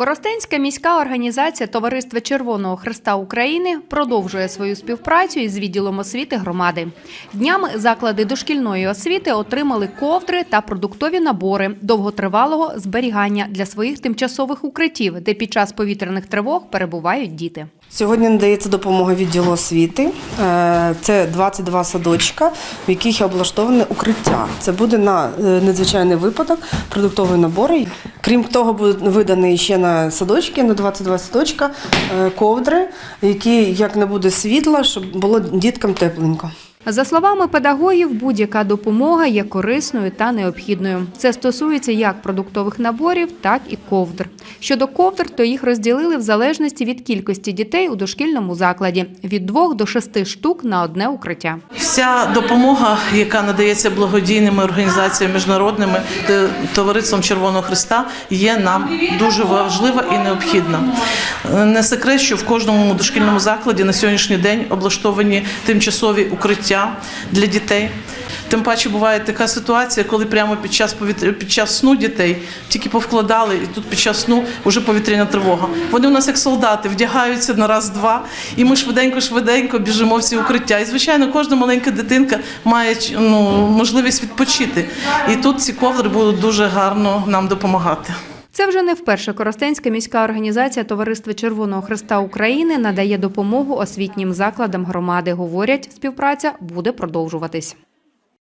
Коростенська міська організація Товариства Червоного Христа України продовжує свою співпрацю із відділом освіти громади. Днями заклади дошкільної освіти отримали ковдри та продуктові набори довготривалого зберігання для своїх тимчасових укриттів, де під час повітряних тривог перебувають діти. Сьогодні надається допомога відділу освіти. Е, Це 22 садочка, в яких облаштоване укриття. Це буде на е, надзвичайний випадок продуктові набори. Крім того, буде виданий ще на садочки, на 22 садочка е, ковдри, які як не буде світла, щоб було діткам тепленько. За словами педагогів, будь-яка допомога є корисною та необхідною. Це стосується як продуктових наборів, так і ковдр. Щодо ковдр, то їх розділили в залежності від кількості дітей у дошкільному закладі від двох до шести штук на одне укриття. Вся допомога, яка надається благодійними організаціями міжнародними товариством Червоного Христа, є нам дуже важлива і необхідна. Е, Не секрет, що в кожному дошкільному закладі на сьогоднішній день облаштовані тимчасові укриття для дітей. Тим паче буває така ситуація, коли прямо під час повітря під час сну дітей тільки повкладали, і тут під час сну вже повітряна тривога. Вони у нас як солдати вдягаються на раз-два, і ми швиденько-швиденько біжимо в ці укриття. І звичайно, кожна маленька дитинка має ну, можливість відпочити. І тут ці ковдри будуть дуже гарно нам допомагати. Це вже не вперше Коростенська міська організація Товариства Червоного Христа України надає допомогу освітнім закладам громади. Говорять, співпраця буде продовжуватись.